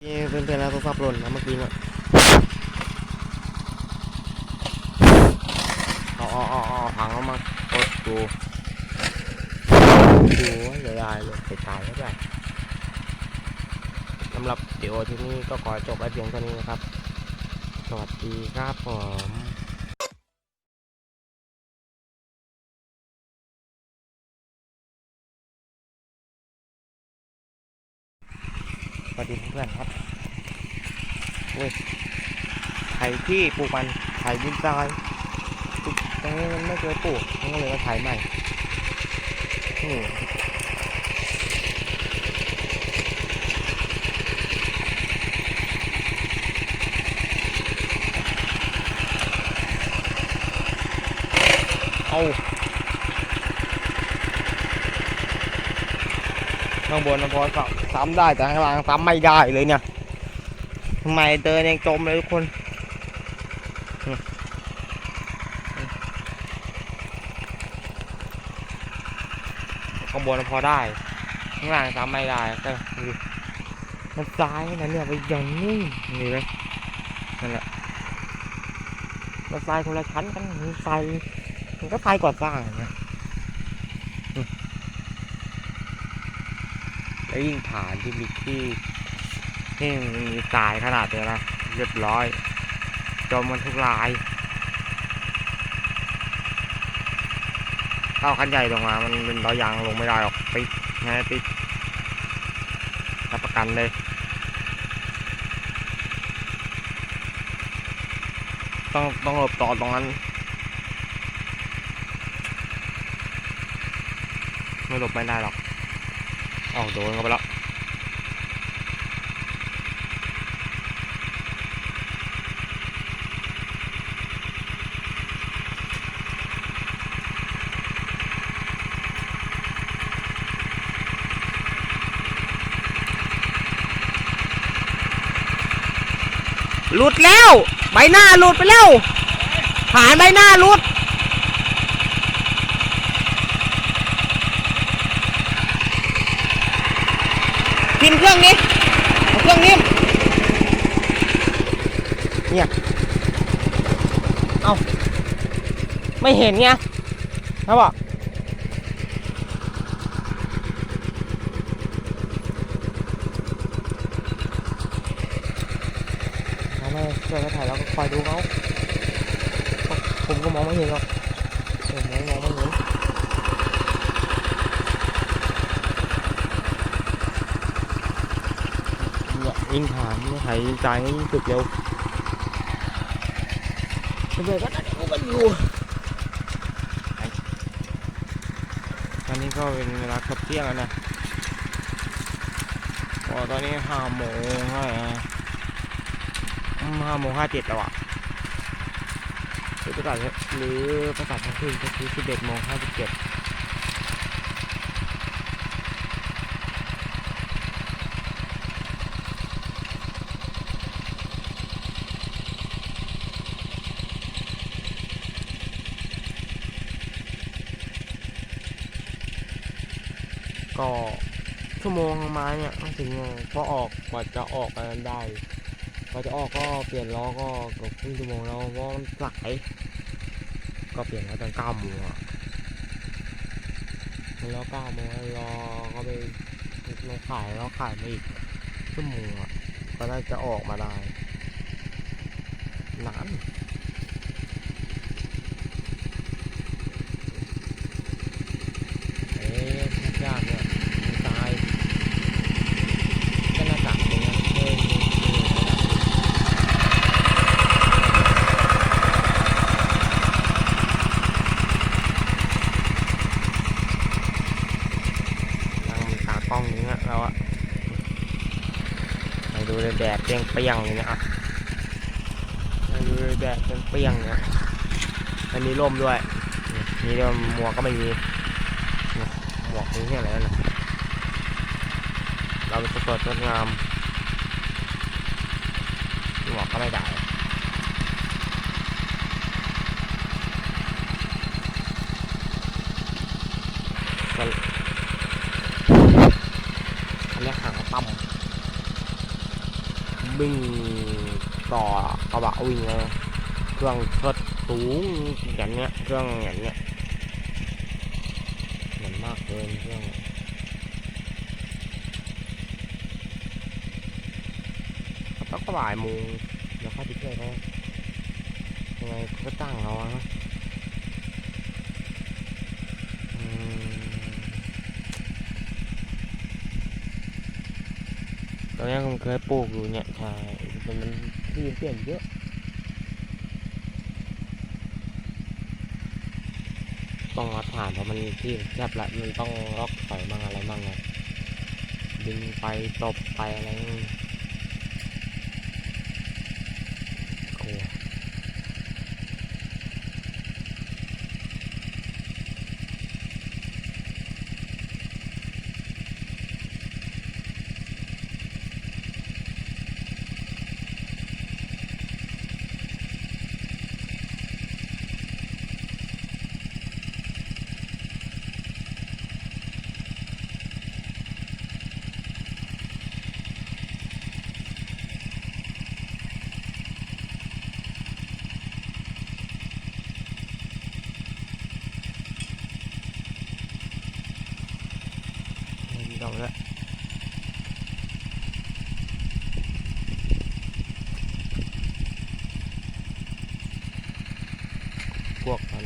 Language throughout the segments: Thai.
เพื่อนๆแล้วโทรศัพท์หล่นนะเมื่อกี้เนี่ยเอาเออาเอาถังเอามากดดูดูว่าจะได้เลยไปตายก็ได้สำหรับเดี๋ยวที่นี่ก็ขอจบไว้เพียงเท่านี้นะครับ สวัสดีครับผม สวัสดีเพื่อนครับเว้ยไถ่ที่ปลูกมันไถ่ดินทรายตรงนี้มันไม่เคยปลูกมันก็เลยมาไถ่ใหม่อืมเอา ข้างบนนะพอซ้ำได้แต่ข้างล่างซ้ำไม่ได้เลยเนี่ยทำไมเดินยังจมเลยทุกคนข้างบนนะพอได้ข้างล่างซ้ำไม่ได้ก็ดูมันซ้ายนะเนี่ยไปอย่างนี้นี่เลยนั่นแหละมันทรายคนละชั้นกันมันทรายมันก็ทรายก่อสร้างอย่างเงี้ยอืม แล้วยิ่งฐานที่มีที่ที่มีทรายขนาดเนี้ยนะเรียบร้อย จมมันทุกลาย เข้าคันใหญ่ลงมา มันเป็นล้อยางลงไม่ได้หรอกติดไงติดรับประกันเลยต้องต้องหลบต่อตรงนั้น ไม่หลบไม่ได้หรอก อ้าโดนเข้าไปแล้วหลุดแล้ว ใบหน้าหลุดไปแล้วหายใบหน้าหลุด พิมพ์เครื่องนี้เอาเครื่องนี้เนี่ยเอาไม่เห็นไงครับบอกเอาไม่ช่วยเขาถ่ายแล้วก็คอยดูเขาผมก็มองไม่เห็นหรอกผมมองมองไม่เห็น เนี่ ยยิ่งถามยิ่งถ่ายยิ่งใจยิ่งสึกเร็วเด็กก็ตัดกูกันอยู่ตอนนี้ก็เป็นเวลาเกือบเที่ยงแล้วนะโอ้ตอนนี้ห้าโมงเท่าไหร่นะอืมห้าโมงห้าเจ็ดแล้วอะหรือประกาศหรือประกาศทั้งคืนก็คือสิบเอ็ดโมงห้าสิบเจ็ด ก็ชั่วโมงมาเนี่ยถึงพอออกกว่าจะออกไปได้กว่าจะออกก็เปลี่ยนล้อก็เกือบครึ่งชั่วโมงแล้วเพราะมันสายก็เปลี่ยนแล้วตอนเก้าโมงอะมันล้อเก้าโมงรอก็ไปลงขายแล้วขายมาอีกชั่วโมงก็น่าจะออกมาได้นานเอ๊ะยากเนี่ยมันตายก็หน้าต่างตรงนั้นเฮ้ยเฮ้ยเฮ้ยนั่งมีตากล้องอย่างเงี้ยเราอะไปดูเลยแดดเปรี้ยงเลยเนี่ะไปดูเลยแดดเป็นเปรี้ยงเนี่ยอันนี้ร่มด้วย นี่นี่เดี๋ยวหมวกก็ไม่มีหมวกนี่อะไรนั่นนะเราเป็นสดๆงดงามหมวกก็ไม่ได้ มันอันนี้หางต่ำ วิ่งต่อกระบะวิ่งเลยเครื่องเชิดสูงอย่างเนี้ยเครื่องอย่างเนี้ยมือนมากเกินเครื่องต้องกระบายโมงเดี๋ยวเข้าไปช่ยวเขายังไงก็จ้งเราอะนะอืม ตอนนี้ผมเคยปลูกอยู่เนี่ยใช่มันมันที่เปลี่ยนเยอะต้องรัดฐานเพราะมันที่แคบละมันต้องล็อกใส่บ้างอะไรบ้างไงดึงไปตบไปอะไรโอ้ไม่มี ดอกแล้วพวกมัน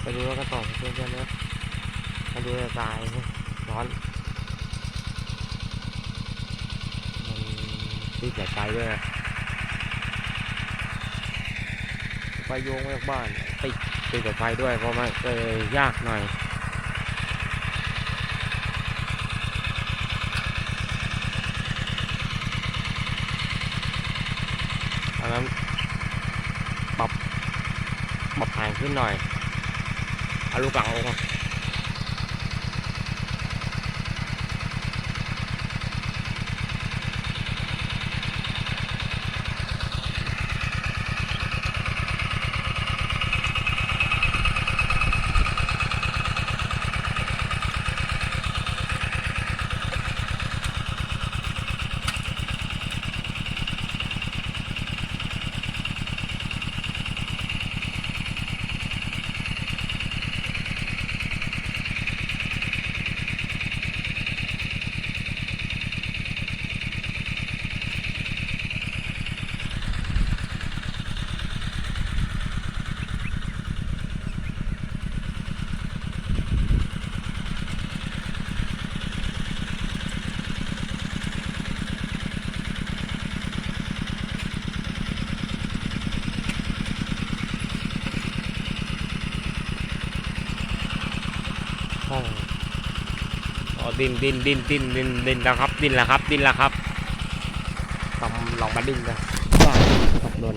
ไปดูแล้วกันต่อเพื่อนๆนะมาดูจะตายร้อนมันติดหลายไฟด้วยนะ ไฟโยงมาจากบ้านติดติดกับไฟด้วยเพราะมันเออยากหน่อยอันนั้นปรับปรับห่างขึ้นหน่อยเอาลูกหลังลง องอ๋อดินดินดินดินดินดินแล้วครับ ดินแล้วครับ ดินแล้วครับลองลองมาดินกันว้าวตกโดน